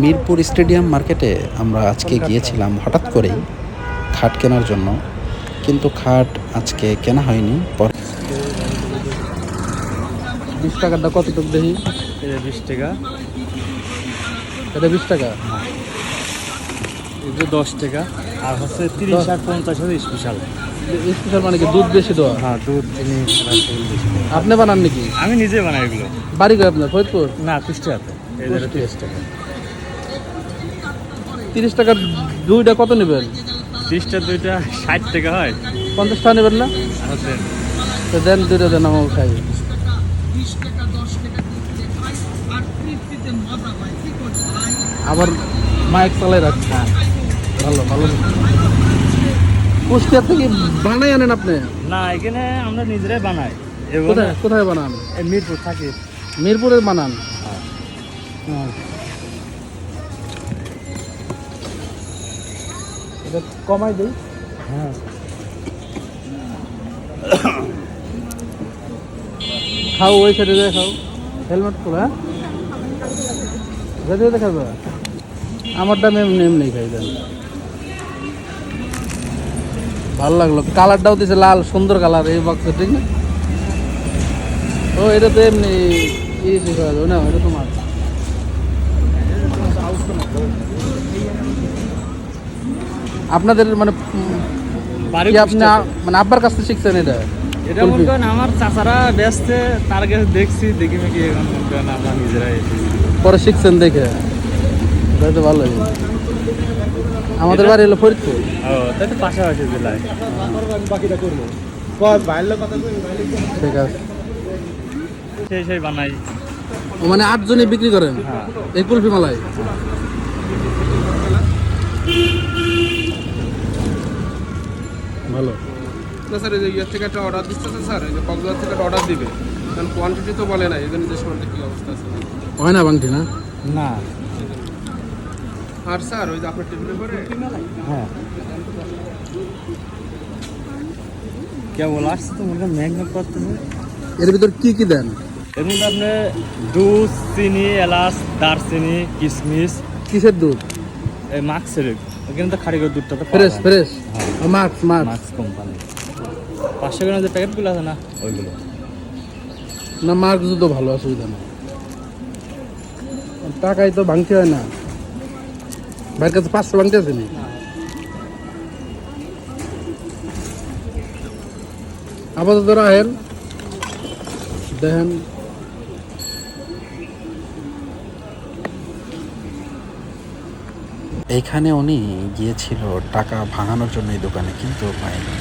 Mirpur stadium মার্কেটে আমরা আজকে গিয়েছিলাম হঠাৎ করেই খাট কেনার জন্য। কিন্তু খাট আজকে কেনা হয়নি। পরে বিশ টাকাটা কতটুকু দেখি? এটা বিশ টাকা। এটা বিশ টাকা? এটা দশ টাকা। আর হচ্ছে তিরিশ আর পঞ্চাশ হাজার স্পেশাল স্পেশাল মানে কি দুধ বেশি দেওয়া? হ্যাঁ দুধ চিনি। আপনি বানান নাকি আমি নিজে বানাই এগুলো। বাড়ি করে আপনার? ফরিদপুর? না কুষ্টিয়াতে। তিরিশ টাকা তিরিশ টাকার দুইটা কত নেবেন? তিরিশটা দুইটা ষাট টাকা হয়। পঞ্চাশ টাকা নেবেন না? তো দেন দুইটা দেন আমার খাই আবার মাইক চালাই রাখছে। ভালো ভালো। কুষ্টিয়া থেকে বানাই আনেন আপনি? না এখানে আমরা নিজেরাই বানাই। কোথায় কোথায় বানান? এই মিরপুর থাকি। মিরপুরে বানান? হ্যাঁ। কমাই দিই। হ্যাঁ। খাও, ওই সাইডে যায় খাও। হেলমেট পরে হ্যাঁ? যেতে যেতে খাবে আমারটা এমনি এমনি খাই দেন ভালো লাগল। কালারটাও দিছে লাল, সুন্দর কালার, এই বক্সে ঠিক না? ও, এটা তো এমনি ই শিখা যাবে না, এটা তোমার। আপনাদের মানে উম, বাড়ি আপনি মানে আব্বার কাছ থেকে শিখছেন এটা? এটা মনে করেন আমার চাচারা ব্যস্ত তার কাছে দেখছি দেখি মেকি এখন মনে করেন আমরা নিজেরাই পরে শিখছেন দেখে। তাই তো ভালোই আমাদের বাড়ি হলো ফরিদপুর। ও তাই তো পাশাপাশি জেলায়। ঠিক আছে। সেই সেই বানাই। ও মানে আটজনই বিক্রি করেন? হ্যাঁ। এই কুলফি মালাই? না স্যার? এই যে ইয়ের থেকে একটা অর্ডার দিচ্ছে স্যার এই যে কক্সবাজার থেকে একটা অর্ডার দিবে। কারণ কোয়ান্টিটি তো বলে না এই জন্য দেশের মধ্যে কী অবস্থা আছে? হয় না বাংটি না? না। আর স্যার ওই যে আপনার টেবিলের পরে হ্যাঁ। কেবল আসছে তো মনে ম্যাগনেট করতেছে। এর ভিতর কি কি দেন? এর মধ্যে আপনি দুধ চিনি এলাচ দারচিনি কিশমিশ কিসের দুধ? এই মাক্সের। এখানে তো খারিগর দুধটা তো ফ্রেশ ফ্রেশ। মাছ মাছ মাক্স। কোম্পানি পাঁচশো গ্রামের যে প্যাকেটগুলো আছে না? ওইগুলো। না মার্কস তো ভালো অসুবিধা নেই। টাকাই তো ভাঙতে হয় না। ভাইয়ের কাছে পাঁচশো ভাঙতে আছে নি আপাতত রাহেন দেখেন। এইখানে উনি গিয়েছিল টাকা ভাঙানোর জন্য এই দোকানে কিন্তু পায়নি